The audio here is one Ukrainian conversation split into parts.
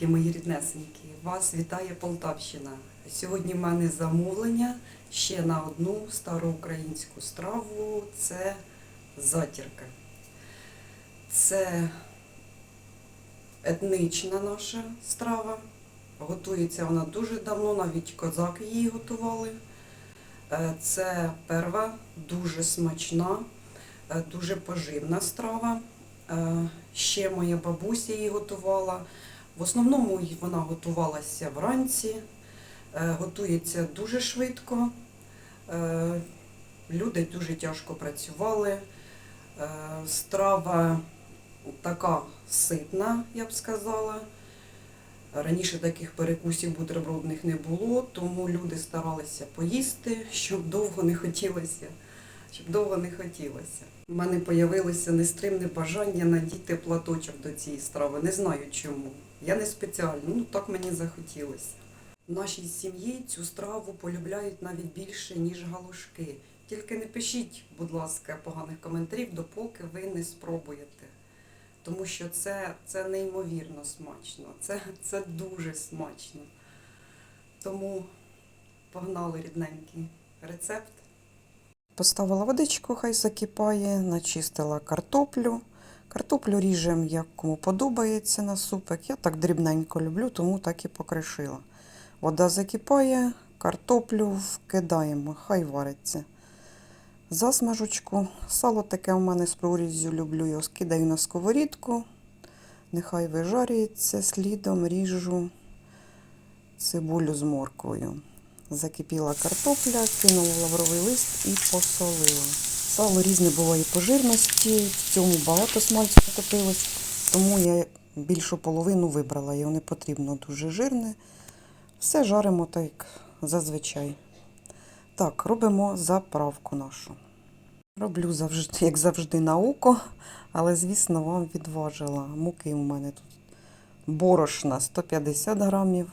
Дорогесенькі мої ріднесенькі, вас вітає Полтавщина. Сьогодні в мене замовлення ще на одну староукраїнську страву це затірка. Це етнічна наша страва. Готується вона дуже давно, навіть козаки її готували. Е, Це перва, дуже смачна, е, дуже поживна страва. Е, Ще моя бабуся її готувала. В основному вона готувалася вранці, е, готується дуже швидко. Е, Люди дуже тяжко працювали. Е, Страва така ситна, я б сказала. Раніше таких перекусів бутербродних не було, тому люди старалися поїсти, щоб довго не хотілося. Щоб довго не хотілося. У мене з'явилося нестримне бажання надіти платочок до цієї страви. Не знаю чому. Я не спеціально, ну так мені захотілося. В нашій сім'ї цю страву полюбляють навіть більше, ніж галушки. Тільки не пишіть, будь ласка, поганих коментарів, допоки ви не спробуєте. Тому що це, це неймовірно смачно, це, це дуже смачно. Тому погнали рідненький рецепт. Поставила водичку, хай закипає, начистила картоплю. Картоплю ріжемо, як кому подобається на супик. Я так дрібненько люблю, тому так і покришила. Вода закипає, картоплю вкидаємо, хай вариться. Засмажочку. Сало таке у мене з проріззю люблю. Його скидаю на сковорідку. Нехай вижарюється, слідом ріжу цибулю з морквою. Закипіла картопля, кинула лавровий лист і посолила. Сало різне буває по жирності, в цьому багато смальцю топилось, тому я більшу половину вибрала. Його не потрібно дуже жирне. Все жаримо так, як зазвичай. Так, робимо заправку нашу. Роблю завжди, як завжди, на око, але, звісно, вам відважила. Муки у мене тут борошна 150 грамів,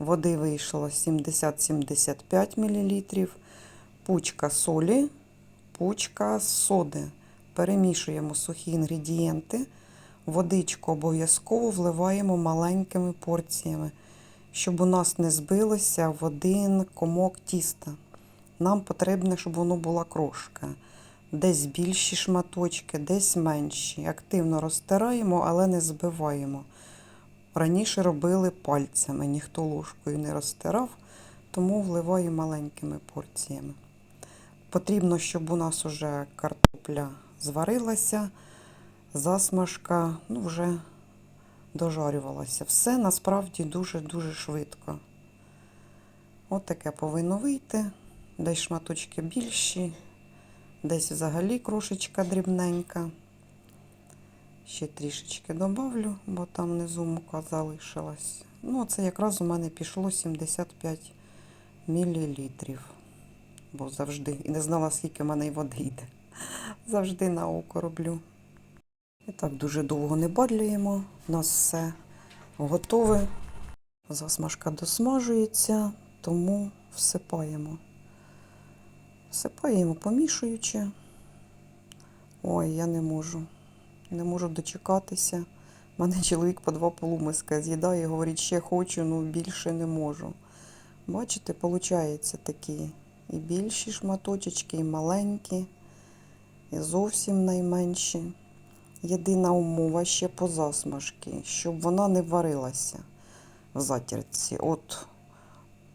води вийшло 70-75 мл, пучка солі, пучка соди. Перемішуємо сухі інгредієнти. Водичку обов'язково вливаємо маленькими порціями, щоб у нас не збилося в один комок тіста. Нам потрібно, щоб воно була крошка. Десь більші шматочки, десь менші. Активно розтираємо, але не збиваємо. Раніше робили пальцями, ніхто ложкою не розтирав, тому вливаю маленькими порціями. Потрібно, щоб у нас уже картопля зварилася, засмажка ну, вже дожарювалася. Все насправді дуже-дуже швидко. От таке повинно вийти. Десь шматочки більші, десь взагалі крошечка дрібненька. Ще трішечки добавлю, бо там внизу мука залишилась. Ну, це якраз у мене пішло 75 мл. Бо завжди. І не знала, скільки в мене води йде. Завжди на око роблю. І так дуже довго не бадлюємо. У нас все готове. Засмажка досмажується, тому всипаємо. Всипаємо помішуючи. Ой, я не можу. Не можу дочекатися. У мене чоловік по два полумиска з'їдає, говорить, ще хочу, ну більше не можу. Бачите, виходить такі і більші шматочечки, і маленькі, і зовсім найменші. Єдина умова ще по засмажки, щоб вона не варилася в затірці. От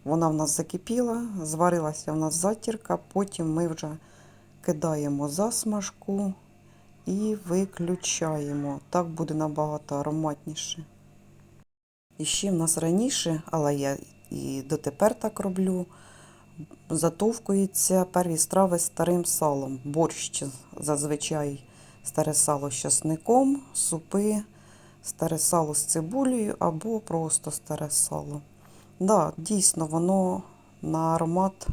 вона в нас закипіла, зварилася в нас затірка, потім ми вже кидаємо засмажку і виключаємо. Так буде набагато ароматніше. І ще в нас раніше, але я і дотепер так роблю, затовкуються перві страви старим салом. Борщ зазвичай старе сало з часником, супи, старе сало з цибулею або просто старе сало. Да, дійсно, воно на аромат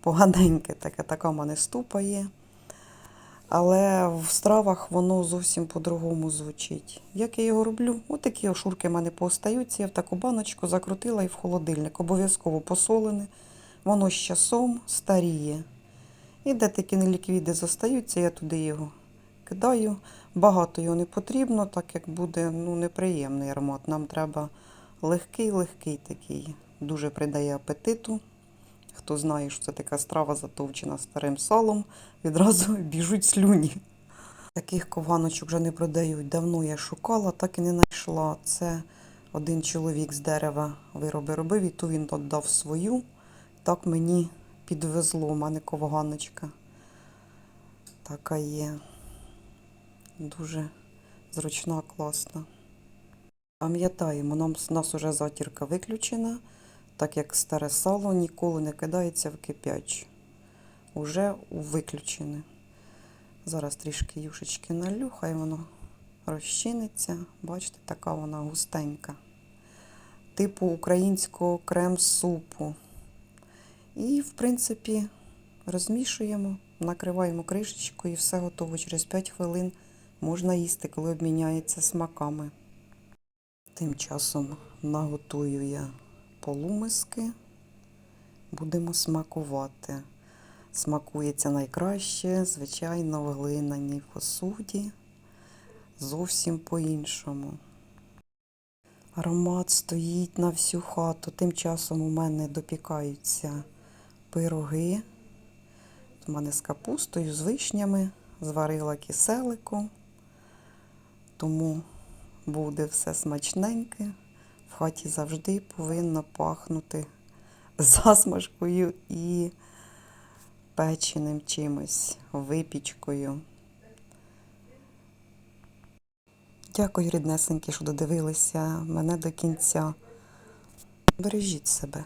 поганеньке, таке, така мене ступа є. Але в стравах воно зовсім по-другому звучить. Як я його роблю? Отакі ошурки в мене поостаються. Я в таку баночку закрутила і в холодильник. Обов'язково посолене. Воно з часом старіє. І де такі неліквіди зостаються, я туди його кидаю. Багато його не потрібно, так як буде ну, неприємний аромат. Нам треба легкий-легкий такий, дуже придає апетиту. Хто знає, що це така страва затовчена старим салом, відразу біжуть слюні. Таких кованочок вже не продають. Давно я шукала, так і не знайшла. Це один чоловік з дерева вироби робив, і ту він віддав свою. Так мені підвезло. У мене ковганочка така є. Дуже зручна, класна. Пам'ятаємо, у нас вже затірка виключена, так як старе сало ніколи не кидається в кип'яч. Уже виключене. Зараз трішки юшечки налю, хай воно розчиниться. Бачите, така вона густенька. Типу українського крем-супу. І, в принципі, розмішуємо, накриваємо кришечкою і все готово. Через 5 хвилин можна їсти, коли обміняється смаками. Тим часом наготую я полумиски. Будемо смакувати. Смакується найкраще, звичайно, в глиняній посуді. Зовсім по-іншому. Аромат стоїть на всю хату. Тим часом у мене допікаються пироги. У мене з капустою, з вишнями, зварила киселику. Тому буде все смачненьке. Хаті завжди повинно пахнути засмажкою і печеним чимось, випічкою. Дякую, ріднесенькі, що додивилися мене до кінця. Бережіть себе.